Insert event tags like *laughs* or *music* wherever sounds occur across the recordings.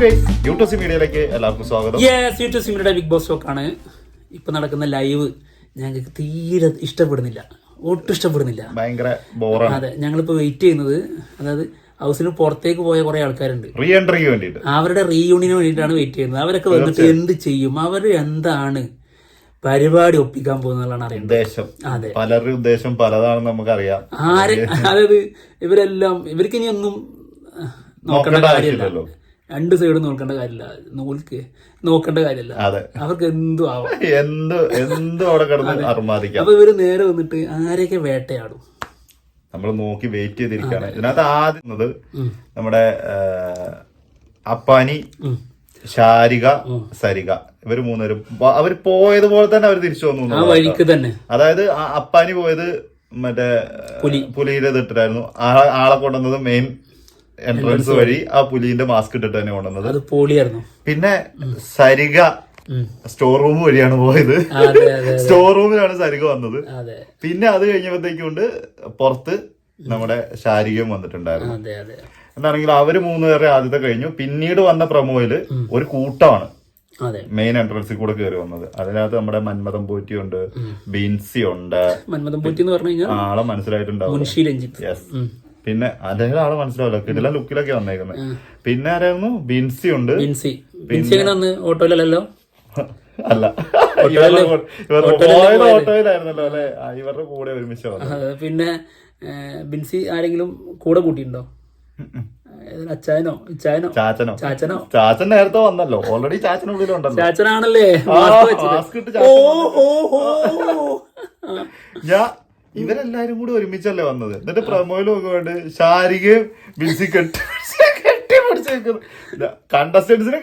മീഡിയയിലേക്ക് എല്ലാവർക്കും സ്വാഗതം. യെസ് യൂട്യൂബ് ബിഗ് ബോസ് ആണ്. ഇപ്പൊ നടക്കുന്ന ലൈവ് ഞങ്ങൾക്ക് തീരെ ഇഷ്ടപ്പെടുന്നില്ല. ഒട്ടും ഇഷ്ടപ്പെടുന്നില്ല. ഭയങ്കര ബോറാണ് അതെ ഞങ്ങളിപ്പോ വെയിറ്റ് ചെയ്യുന്നത്. അതായത് ഹൗസിന് പുറത്തേക്ക് പോയ കുറെ ആൾക്കാരുണ്ട്. വേണ്ടിയിട്ട്. അവരുടെ റീയൂണിയന് വേണ്ടിയിട്ടാണ് വെയിറ്റ് ചെയ്യുന്നത്. അവരൊക്കെ വന്നിട്ട് എന്ത് ചെയ്യും? അവർ എന്താണ് പരിപാടി ഒപ്പിക്കാൻ പോകുന്നതാണ് അറിയുന്നത് ഉദ്ദേശം. അതെ. പലരുടെ ഉദ്ദേശം പലതാണെന്ന് നമുക്കറിയാം. ആര്? അതായത് ഇവരെല്ലാം ഇവർക്ക് ഇനി ഒന്നും നോക്കേണ്ട നോക്കേണ്ട കാര്യമില്ല. ആവശ്യമില്ലല്ലോ. രണ്ട് സൈഡും നോക്കേണ്ട കാര്യമില്ല. നൂൽക്ക് നോക്കേണ്ട കാര്യമില്ല. അവർക്ക് എന്തു ആവാം. എന്ത് എന്തും അവിടെ കിടന്ന് അർമാദിക്കാം. അപ്പൊ ഇവർ നേരെ വന്നിട്ട് ആരെയൊക്കെ വേട്ടയാടും? നമ്മൾ നോക്കി വെയിറ്റ് ചെയ്തിരിക്കുകയാണ്. ഇതിനകത്ത് ആദ്യം നമ്മുടെ അപ്പാനി ശാരിക സരിക. ഇവർ മൂന്നുപേരും. അവർ അവർ പോയതുപോലെ തന്നെ അവർ തിരിച്ചു വന്നു തന്നെ. അതായത് അപ്പാനി പോയത് മറ്റേ പുലി. പുലിയുടെ ആളെ കൊണ്ടുവന്നത് മെയിൻ എൻട്രൻസ് വഴി ആ പുലിന്റെ മാസ്ക് ഇട്ടിട്ട് തന്നെ കൊണ്ടുവന്നത്. അത് പോളിയായിരുന്നു. പിന്നെ സരിക സ്റ്റോർ റൂം വഴിയാണ് പോയത്. സ്റ്റോർ റൂമിലാണ് സരിക വന്നത്. പിന്നെ അത് കഴിഞ്ഞപ്പോഴത്തേക്കുണ്ട് പുറത്ത് നമ്മുടെ ശാരികയും വന്നിട്ടുണ്ടായിരുന്നു. എന്താണെങ്കിൽ അവർ മൂന്നുപേരെ ആദ്യത്തെ കഴിഞ്ഞു. പിന്നീട് വന്ന പ്രമോയിൽ ഒരു കൂട്ടമാണ് മെയിൻ എൻട്രൻസിൽ കൂടെ കയറി വന്നത്. അതിനകത്ത് നമ്മുടെ മന്മഥം പോറ്റി ഉണ്ട് ബീൻസി ഉണ്ട്. മന്മഥം പൂറ്റി എന്ന് പറഞ്ഞു കഴിഞ്ഞാൽ ആളെ മനസ്സിലായിട്ടുണ്ടാവും. യെസ് പിന്നെ അദ്ദേഹം ആളെ മനസ്സിലാവില്ല. കിടില ലുക്കിലൊക്കെ വന്നേക്കുന്നത് പിന്നെ ആരായിരുന്നു? ബിൻസി ഉണ്ട്. ബിൻസി. ബിൻസി എങ്ങനെ വന്ന് ഓട്ടോയിലല്ലോ *laughs* അല്ല. *laughs* ഇവരുടെ ഓട്ടോയിലായിരുന്നല്ലോ അല്ലെ? ഇവരുടെ കൂടെ ഒരുമിച്ച് പിന്നെ ബിൻസി ആരെങ്കിലും കൂടെ കൂട്ടിയിട്ടുണ്ടോ? അച്ചായനോ? ഇച്ചായനോ? ചാച്ചനോ. ചാച്ചനോ? ചാച്ചൻ നേരത്തെ വന്നല്ലോ. ഓൾറെഡി ചാച്ചൻ ഉള്ളിലുണ്ടല്ലോ. ചാച്ചനാണല്ലേ? മാസ്ക് ഇട്ട് ചാച്ചൻ *laughs* ഞാൻ ഇവരെല്ലാരും കൂടി ഒരുമിച്ചല്ലേ വന്നത്? എന്നിട്ട് പ്രമോയിൽ നോക്കുകൊണ്ട് ശാരികയും ബിൻസി കെട്ടി കണ്ടസ്റ്റൻസിനെ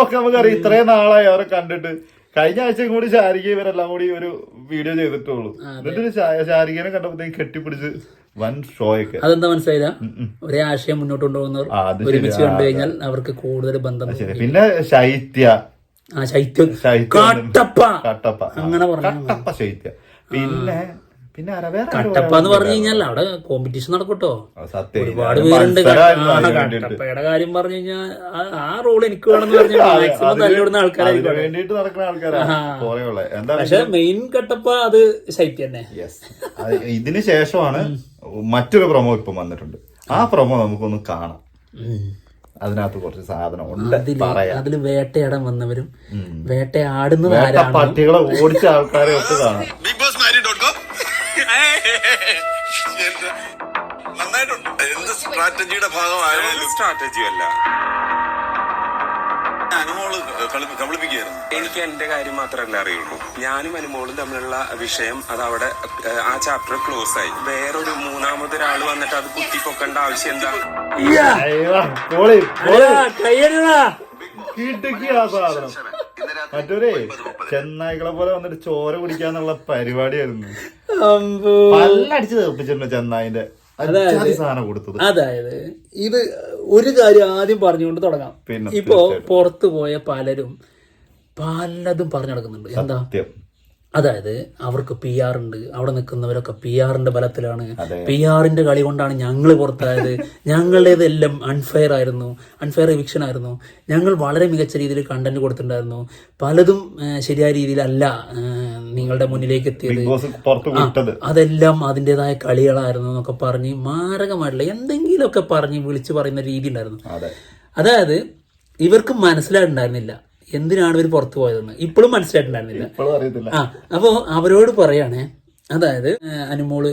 ഓക്കെ നമുക്കറിയാം. ഇത്രയും നാളായി അവരെ കണ്ടിട്ട്. കഴിഞ്ഞ ആഴ്ചയും കൂടി ശാരിക ഇവരെല്ലാം കൂടി ഒരു വീഡിയോ ചെയ്തിട്ടുള്ളൂ. എന്നിട്ട് ശാരികനെ കണ്ടപ്പോഴത്തേക്ക് കെട്ടിപ്പിടിച്ച് വൻ ഷോയൊക്കെ. അതെന്താ മനസ്സിലായില്ല? ഒരേ ആശയം മുന്നോട്ട് കൊണ്ടുപോകുന്നവർ ഒരുമിച്ച്. കണ്ടു കഴിഞ്ഞാൽ അവർക്ക് കൂടുതൽ ബന്ധം പിന്നെ ശൈത്യ. ആ ശൈത്യം. കട്ടപ്പ. കട്ടപ്പ. അങ്ങനെ പറഞ്ഞു കട്ടപ്പ ശൈത്യ. പിന്നെ പിന്നെ കട്ടപ്പ എന്ന് പറഞ്ഞു കഴിഞ്ഞാൽ അവിടെ കോമ്പറ്റീഷൻ നടക്കട്ടോ. ഒരുപാട് പേരുണ്ട്. കട്ടപ്പയുടെ കാര്യം പറഞ്ഞു കഴിഞ്ഞാൽ ആ റോൾ എനിക്ക് വേണമെന്ന് പറഞ്ഞു മാക്സിമം തല്ലിവിടുന്ന ആൾക്കാരായിരിക്കും പക്ഷെ മെയിൻ കട്ടപ്പ അത് ശൈത്യ തന്നെ. യെസ് ഇതിന് ശേഷമാണ് മറ്റൊരു പ്രൊമോ ഇപ്പം വന്നിട്ടുണ്ട്. ആ പ്രൊമോ നമുക്കൊന്ന് കാണാം. അതിനകത്ത് കുറച്ച് സാധനം ഉണ്ട്. അതിൽ വേട്ടയാടാൻ വന്നവരും വേട്ടയാടുന്നത് വേട്ട ആരാണ്? പട്ടികളെ ഓടിച്ച ആൾക്കാരെ ഒക്കെ കാണാം. *laughs* നന്നായിട്ടുണ്ട്. എന്ത് സ്ട്രാറ്റജിയുടെ ഭാഗമായാലും സ്ട്രാറ്റജി അല്ല അനുമോൾ കളി- കബളിപ്പിക്കുകയായിരുന്നു. എനിക്ക് എന്റെ കാര്യം മാത്രമല്ല അറിയുള്ളൂ. ഞാനും അനുമോളും തമ്മിലുള്ള വിഷയം അത് അവിടെ ആ ചാപ്റ്റർ ക്ലോസ് ആയി വേറൊരു മൂന്നാമതൊരാൾ വന്നിട്ട് അത് കുത്തിപ്പൊക്കേണ്ട ആവശ്യം എന്താ? അയ്യോ, പോളി, പോളി. കയ്യടിടാ കിടുക്കി ആ സാധനം. മറ്റൊരേ. ചെന്നായ്ക്കളെ പോലെ വന്നിട്ട് ചോര കുടിക്കാന്നുള്ള പരിപാടിയായിരുന്നു. പല്ലടിച്ച് തീർപ്പിച്ചിട്ടുണ്ട് ചെന്നായിന്റെ. അതായത് ഇത് ഒരു കാര്യം ആദ്യം പറഞ്ഞുകൊണ്ട് തുടങ്ങാം. ഇപ്പോ പുറത്തു പോയ പലരും പലതും പറഞ്ഞു നടക്കുന്നുണ്ട്. എന്താ? സത്യം. അതായത് അവർക്ക് പി ആർ ഉണ്ട്. അവിടെ നിൽക്കുന്നവരൊക്കെ പി ആറിന്റെ ബലത്തിലാണ്. പി ആറിന്റെ കളി കൊണ്ടാണ് ഞങ്ങൾ പുറത്തായത്. ഞങ്ങളുടേതെല്ലാം അൺഫെയർ ആയിരുന്നു. അൺഫെയർ എവിക്ഷൻ ആയിരുന്നു. ഞങ്ങൾ വളരെ മികച്ച രീതിയിൽ കണ്ടന്റ് കൊടുത്തിട്ടുണ്ടായിരുന്നു. പലതും ശരിയായ രീതിയിലല്ല നിങ്ങളുടെ മുന്നിലേക്ക് എത്തിയത്. അതെല്ലാം അതിന്റെതായ കളികളായിരുന്നു എന്നൊക്കെ പറഞ്ഞ് മാരകമായിട്ടുള്ള എന്തെങ്കിലുമൊക്കെ പറഞ്ഞ് വിളിച്ചു പറയുന്ന രീതി ഉണ്ടായിരുന്നു. അതായത് ഇവർക്ക് മനസ്സിലായിട്ടുണ്ടായിരുന്നില്ല. എന്തിനാണ് ഇവർ പുറത്തു പോയതെന്ന്? ഇപ്പോഴും മനസ്സിലായിട്ടുണ്ടായിരുന്നില്ല. ആ അപ്പോ അവരോട് പറയുകയാണേ അതായത് അനുമോൾ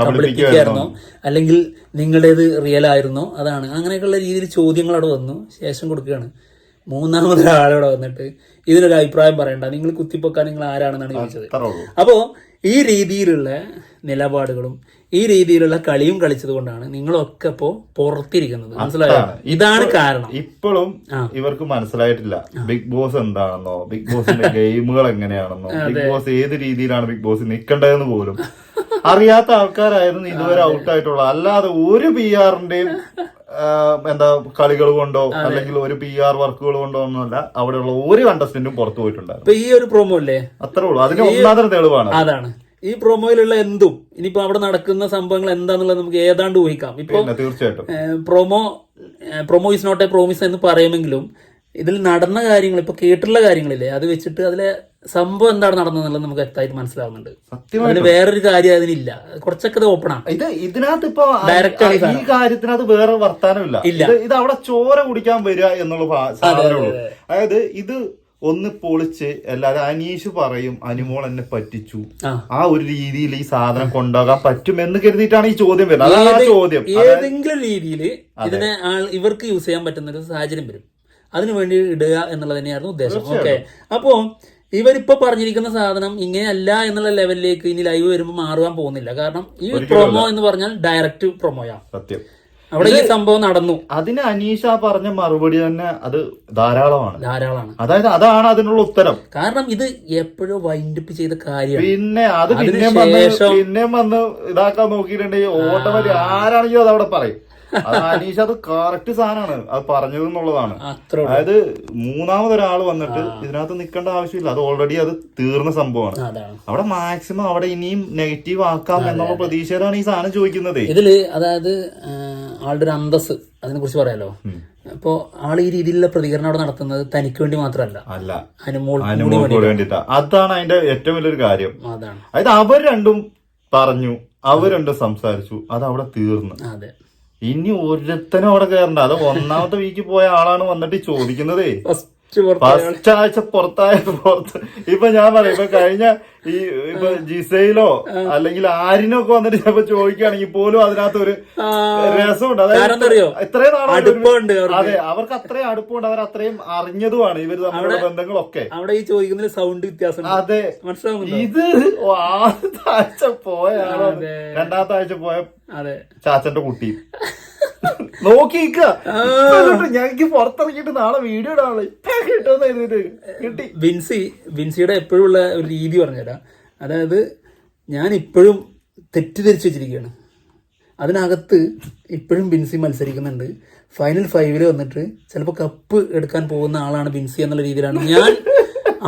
കബളിപ്പിക്കായിരുന്നോ അല്ലെങ്കിൽ നിങ്ങളുടേത് റിയൽ ആയിരുന്നോ? അതാണ്. അങ്ങനെയൊക്കെയുള്ള രീതിയിൽ ചോദ്യങ്ങൾ അവിടെ വന്നു. ശേഷം കൊടുക്കുകയാണ്. മൂന്നാമതൊരാളോടെ വന്നിട്ട് ഇതിനൊരു അഭിപ്രായം പറയണ്ട. നിങ്ങൾ കുത്തിപ്പൊക്കാൻ നിങ്ങൾ ആരാണെന്നാണ് ചോദിച്ചത്. അപ്പോൾ അപ്പോ ഈ രീതിയിലുള്ള നിലപാടുകളും ഈ രീതിയിലുള്ള കളിയും കളിച്ചത് കൊണ്ടാണ് നിങ്ങളൊക്കെ ഇപ്പോ പുറത്തിരിക്കുന്നത്. മനസ്സിലായോ? ഇതാണ് കാരണം. ഇപ്പോഴും ഇവർക്ക് മനസ്സിലായിട്ടില്ല. ബിഗ് ബോസ് എന്താണെന്നോ ബിഗ് ബോസിന്റെ ഗെയിമുകൾ എങ്ങനെയാണെന്നോ ബിഗ് ബോസ് ഏത് രീതിയിലാണ് ബിഗ് ബോസ് നിൽക്കേണ്ടതെന്ന് പോലും. *laughs* അറിയാത്ത ആൾക്കാരായിരുന്നു ഇതുവരെ ഔട്ട് ആയിട്ടുള്ളത് അല്ലാതെ ഒരു പി ആറിന്റെയും എന്താ കളികൾ കൊണ്ടോ അല്ലെങ്കിൽ ഒരു പി ആർ വർക്കുകൾ കൊണ്ടോ ഒന്നുമല്ല. അവിടെയുള്ള ഒരു കണ്ടസ്റ്റന്റും പുറത്തു പോയിട്ടുണ്ടായിരുന്നു ഈ ഒരു പ്രൊമോ അല്ലേ അത്രേ ഉള്ളൂ. അതിന് ഒന്നാമത്തെ തെളിവാണ്. അതാണ്. ഈ പ്രൊമോയിലുള്ള എന്തും ഇനിയിപ്പോ അവിടെ നടക്കുന്ന സംഭവങ്ങൾ എന്താന്നുള്ളത് നമുക്ക് ഏതാണ്ട് ഊഹിക്കാം. ഇപ്പൊ തീർച്ചയായിട്ടും. Promo promo is not a promise എന്ന് പറയുമെങ്കിലും ഇതിൽ നടന്ന കാര്യങ്ങൾ ഇപ്പൊ കേട്ടിട്ടുള്ള കാര്യങ്ങളില്ലേ അത് വെച്ചിട്ട് അതിലെ സംഭവം എന്താണ് നടന്നതെന്നുള്ളത് നമുക്ക് വ്യക്തമായിട്ട് മനസ്സിലാവുന്നുണ്ട്. അതിൽ വേറൊരു കാര്യം അതിനില്ല. കുറച്ചൊക്കെ ഇത് ഓപ്പൺ ആണ്. ഇത് ഇതിനകത്ത് ഇപ്പൊ ഈ കാര്യത്തിനകത്ത് വേറെ വർത്താനമില്ല. ഇല്ല. ഇത് അവിടെ ചോര കുടിക്കാൻ വരിക എന്നുള്ള അതായത് ഇത് ഒന്ന് പൊളിച്ച് അല്ലാതെ അനീഷ് പറയും അനുമോൾ എന്നെ പറ്റിച്ചു. ആ. ആ ഒരു രീതിയിൽ ഈ സാധനം കൊണ്ടുപോകാൻ പറ്റും എന്ന് കരുതിയിട്ടാണ് ഈ ചോദ്യം വരുന്നത്. അതാണ് ചോദ്യം. ഏതെങ്കിലും രീതിയിൽ ഇതിനെ ഇവർക്ക് യൂസ് ചെയ്യാൻ പറ്റുന്ന ഒരു സാഹചര്യം വരും. അതിനു വേണ്ടി ഇടുക എന്നുള്ളത് തന്നെയായിരുന്നു ഉദ്ദേശം. ഓക്കെ അപ്പോ ഇവരിപ്പോ പറഞ്ഞിരിക്കുന്ന സാധനം ഇങ്ങനെയല്ല എന്നുള്ള ലെവലിലേക്ക് ഇനി ലൈവ് വരുമ്പോൾ മാറുവാൻ പോകുന്നില്ല. കാരണം ഈ പ്രൊമോ എന്ന് പറഞ്ഞാൽ ഡയറക്റ്റ് പ്രൊമോയാ സത്യം. അവിടെ ഈ സംഭവം നടന്നു. അതിന് അനീഷ പറഞ്ഞ മറുപടി തന്നെ അത് ധാരാളമാണ്. ധാരാളമാണ്. അതായത് അതാണ് അതിനുള്ള ഉത്തരം. കാരണം ഇത് എപ്പോഴും വൈൻഡപ്പ് ചെയ്ത കാര്യമാണ്. പിന്നെ അത് പിന്നെ വന്ന് പിന്നെ വന്ന് ഇതാക്കാൻ നോക്കിയിട്ടുണ്ടെങ്കിൽ ഓട്ടോമാറ്റിക് ആരാണെങ്കിലും അത് അവിടെ പറയും. അനീഷ അത് കറക്റ്റ് സാധനമാണ്. അത് പറഞ്ഞത് എന്നുള്ളതാണ്. അതായത് മൂന്നാമതൊരാൾ വന്നിട്ട് ഇതിനകത്ത് നിൽക്കേണ്ട ആവശ്യമില്ല. അത് ഓൾറെഡി അത് തീർന്ന സംഭവമാണ്. അവിടെ മാക്സിമം അവിടെ ഇനിയും നെഗറ്റീവ് ആക്കാം എന്നുള്ള പ്രതീക്ഷയിലാണ് ഈ സാധനം ചോദിക്കുന്നത്. ഇതിൽ അതായത് ആളുടെ ഒരു അന്തസ് അതിനെ കുറിച്ച് പറയാലോ. അപ്പോ ആൾ ഈ രീതിയിലുള്ള പ്രതികരണം അവിടെ നടത്തുന്നത് തനിക്ക് വേണ്ടി മാത്രമല്ല. അല്ല. അനുമോൾക്ക് വേണ്ടിട്ടാ അതാണ് അതിന്റെ ഏറ്റവും വലിയൊരു കാര്യം. അതാണ്. അതായത് അവർ രണ്ടും പറഞ്ഞു അവരുണ്ട് രണ്ടും സംസാരിച്ചു അത് അവിടെ തീർന്നു. അതെ. ഇനി ഒരുത്തനും അവിടെ കയറണ്ട അത് ഒന്നാമത്തെ വീക്കിൽ പോയ ആളാണ് വന്നിട്ട് ചോദിക്കുന്നതേ. ഫസ്റ്റ് ആഴ്ച പുറത്തായ പുറത്ത്. ഇപ്പൊ ഞാൻ പറയാം ഇപ്പൊ കഴിഞ്ഞ ഈ ഇപ്പൊ ജിസയിലോ അല്ലെങ്കിൽ ആരിനോ ഒക്കെ വന്നിട്ട് ചിലപ്പോ ചോദിക്കുകയാണെങ്കിൽ പോലും അതിനകത്ത് ഒരു രസമുണ്ട്. അതായത്? ഇത്രയും നാളെ അടുപ്പമുണ്ട്. അതെ അവർക്ക് അത്രയും അടുപ്പമുണ്ട് അവർ അത്രയും അറിഞ്ഞതുമാണ് ഇവർ തമ്മിലുള്ള ബന്ധങ്ങളൊക്കെ. അവിടെ ഈ ചോദിക്കുന്നതിന് സൗണ്ട് വ്യത്യാസം അതെ. ഇത് ആദ്യത്തെ ആഴ്ച പോയ. രണ്ടാമത്തെ ആഴ്ച പോയ അതെ. ചാച്ചന്റെ കുട്ടി. നോക്കിക്ക ഞങ്ങൾക്ക് പുറത്തിറങ്ങിയിട്ട് നാളെ വീഡിയോ കിട്ടുമെന്ന് എഴുതിട്ട് കിട്ടി. വിൻസി വിൻസിയുടെ എപ്പോഴും ഉള്ള ഒരു രീതി പറഞ്ഞുതരാം. അതായത് ഞാൻ ഇപ്പോഴും തെറ്റിദ്ധരിച്ചു വെച്ചിരിക്കുകയാണ്. അതിനകത്ത് ഇപ്പോഴും ബിൻസി മത്സരിക്കുന്നുണ്ട്. ഫൈനൽ ഫൈവിൽ വന്നിട്ട് ചിലപ്പോൾ കപ്പ് എടുക്കാൻ പോകുന്ന ആളാണ് ബിൻസി എന്നുള്ള രീതിയിലാണ്. ഞാൻ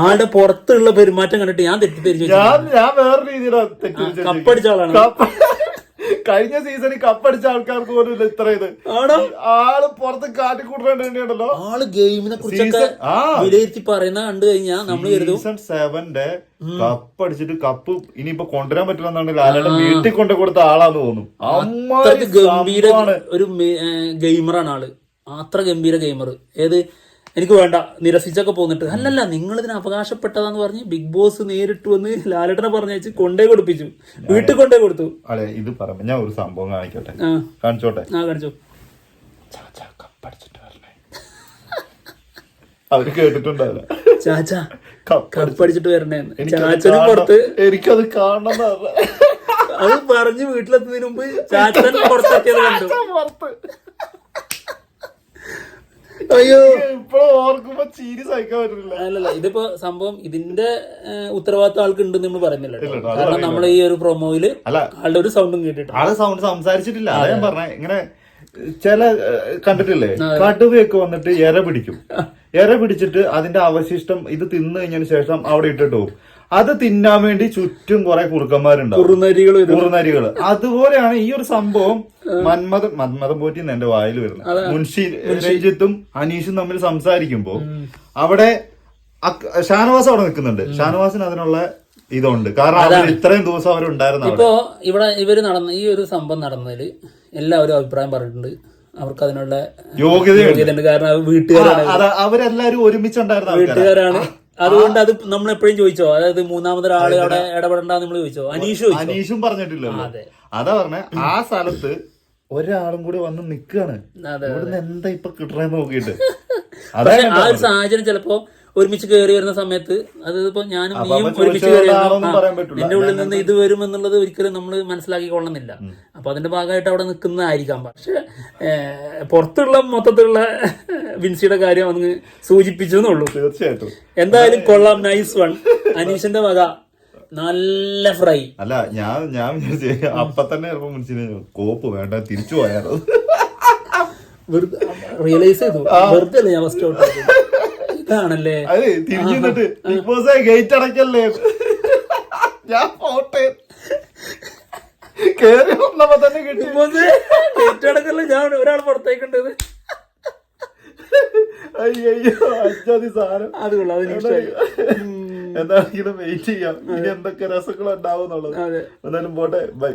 ആളുടെ പുറത്തുള്ള പെരുമാറ്റം കണ്ടിട്ട് ഞാൻ തെറ്റിദ്ധരിച്ചു. കപ്പടിച്ച ആളാണ്. കഴിഞ്ഞ സീസണിൽ കപ്പടിച്ച ആൾക്കാർക്ക് പോലും ഇല്ല ഇത്ര ഇത്. ആണോ? ആൾ പുറത്ത് കാട്ടി കാട്ടിക്കൂട്ടേണ്ടല്ലോ ആൾ ഗെയിമിനെ കുറിച്ച്. വിലയിരുത്തി പറയുന്ന കണ്ടു കഴിഞ്ഞാൽ നമ്മൾ കരുതും. സീസൺ സെവന്റെ കപ്പടിച്ചിട്ട് കപ്പ് ഇനിയിപ്പോ കൊണ്ടുവരാൻ പറ്റില്ല ലാലേട്ടൻ വീട്ടിൽ കൊണ്ടു കൊടുത്ത ആളാന്ന് തോന്നുന്നു. അമ്മാതിരി ഗംഭീര. ഒരു ഗെയിമറാണ് ആൾ. അത്ര ഗംഭീര ഗെയിമർ ഏത്? എനിക്ക് വേണ്ട നിരസിച്ചൊക്കെ പോന്നിട്ട്. അല്ലല്ല നിങ്ങൾ ഇതിന് അവകാശപ്പെട്ടതാന്ന് പറഞ്ഞ് ബിഗ് ബോസ് നേരിട്ട് വന്ന് ലാലേട്ടനെ പറഞ്ഞു കൊണ്ടേ കൊടുപ്പിച്ചു. വീട്ടിൽ കൊണ്ടേ കൊടുത്തു. അതെ ഇത് പറഞ്ഞു ഞാൻ ഒരു സംഭവം കാണിക്കട്ടെ? കാണിച്ചോട്ടെ? ആ കാണിച്ചു. വരണേ. അവർ കേട്ടിട്ടുണ്ടാവില്ല. ചാച്ചാ കപ്പടിച്ച് കപ്പടിച്ചിട്ട് വരണേന്ന്. എനിക്കത് ചാച്ചനും കാണണം- പുറത്ത്. എനിക്കത് കാണണം. അത് പറഞ്ഞ് വീട്ടിലെത്തുന്നതിന് മുമ്പ് ചാച്ചൻ പുറത്തെത്തിയത് കണ്ടു. അയ്യോ. ഇപ്പൊ ഓർക്കുമ്പോ ചീരി സഹിക്കാൻ പറ്റുന്നില്ല അല്ലല്ല ഇതിപ്പോ സംഭവം ഇതിന്റെ ഉത്തരവാദിത്വം ഉത്തരവാദിത്തം ആൾക്ക് ഉണ്ടെന്ന് നമ്മൾ പറയുന്നില്ല കാരണം നമ്മൾ ഈ ഒരു പ്രൊമോയിൽ ആളുടെ ഒരു സൗണ്ടും കേട്ടിട്ട് ആൾ സൗണ്ട് സംസാരിച്ചിട്ടില്ല. അതാ ഞാൻ പറഞ്ഞ ഇങ്ങനെ ചില കണ്ടിട്ടില്ലേ? കടുവയൊക്കെ വന്നിട്ട് ഇര പിടിക്കും. എര പിടിച്ചിട്ട് അതിന്റെ അവശിഷ്ടം ഇത് തിന്നു കഴിഞ്ഞതിന് ശേഷം അവിടെ ഇട്ടിട്ട് പോകും. അത് തിന്നാൻ വേണ്ടി ചുറ്റും കുറെ കുറുക്കന്മാരുണ്ടാവും. കുറുനരികൾ അതുപോലെയാണ് ഈ ഒരു സംഭവം മന്മഥം മന്മഥം പോറ്റി എന്റെ വായിൽ വരുന്നത് മുൻഷി രഞ്ജിത്തും അനീഷും തമ്മിൽ സംസാരിക്കുമ്പോ അവിടെ ഷാനവാസ് അവിടെ നിൽക്കുന്നുണ്ട്. ഷാനവാസിന് അതിനുള്ള ഇതുണ്ട്. കാരണം അവർ ഇത്രയും ദിവസം അവരുണ്ടായിരുന്നു ഇപ്പോ ഇവിടെ ഇവർ നടന്ന ഈ ഒരു സംഭവം നടന്നതിൽ എല്ലാവരും അഭിപ്രായം പറഞ്ഞിട്ടുണ്ട്. അവർക്ക് അതിനുള്ള യോഗ്യതയുണ്ട്. യോഗ്യത കാരണം അത് വീട്ടുകാരാണ്. അവരെല്ലാരും ഒരുമിച്ചുണ്ടായിരുന്ന വീട്ടുകാരാണ്. അതുകൊണ്ട് അത് നമ്മൾ എപ്പോഴും ചോദിച്ചോ? അതായത് മൂന്നാമതൊരാൾ അവിടെ ഇടപെടണ്ടെന്ന് നമ്മൾ ചോദിച്ചോ? അനീഷ് അനീഷും പറഞ്ഞിട്ടില്ല അതെ. പറഞ്ഞ ആ സ്ഥലത്ത് ഒരാളും കൂടി വന്ന് നിക്കാണ്. ഇവിടുന്ന് എന്താ ഇപ്പൊ കിട്ടണെന്ന് നോക്കിയിട്ട്. *laughs* ആ ഒരു സാഹചര്യം ചിലപ്പോ ഒരുമിച്ച് കയറി വരുന്ന സമയത്ത് അത് ഇപ്പൊ ഞാനും നീയും ഒരുമിച്ച് കയറി എന്റെ ഉള്ളിൽ നിന്ന് ഇത് വരും എന്നുള്ളത് ഒരിക്കലും നമ്മൾ മനസ്സിലാക്കി കൊള്ളണമെന്നില്ല അപ്പൊ അതിന്റെ ഭാഗമായിട്ട് അവിടെ നിൽക്കുന്നതായിരിക്കാം. പക്ഷെ പുറത്തുള്ള മൊത്തത്തിലുള്ള *laughs* വിൻസിയുടെ കാര്യം അങ്ങ് സൂചിപ്പിച്ചു എന്നുള്ളൂ. തീർച്ചയായിട്ടും. എന്തായാലും കൊള്ളാം. നൈസ് വൺ അനീഷിന്റെ വക. നല്ല ഫ്രൈ അല്ല ഞാൻ ഞാൻ അപ്പൊ തന്നെ ചിലപ്പോ മുൻസിന് കോപ്പ് വേണ്ട തിരിച്ചു പോയാലോ. റിയലൈസ് ചെയ്തു. വെറുതെ ഞാൻ ഫസ്റ്റ് ഔട്ട് ഇതാണല്ലേ? അതെ തിരിഞ്ഞു നിന്നിട്ട് ബിഗ് ബോസ് ഗേറ്റ് അടയ്ക്കല്ലേ? ഞാൻ പോട്ടെ. കേറി വന്നപ്പോ തന്നെ കിട്ടി. ഏറ്റടക്കല്ല ഞാൻ ഒരാൾ പുറത്തേക്കുണ്ടത്. അയ്യോ അഞ്ചാതി സാധനം. അത് കൊള്ളാം എന്താണെങ്കിലും വെയിറ്റ് ചെയ്യാം. ഇനി എന്തൊക്കെ രസങ്ങളുണ്ടാവും എന്നുള്ളത്. എന്തായാലും പോട്ടെ. ബൈ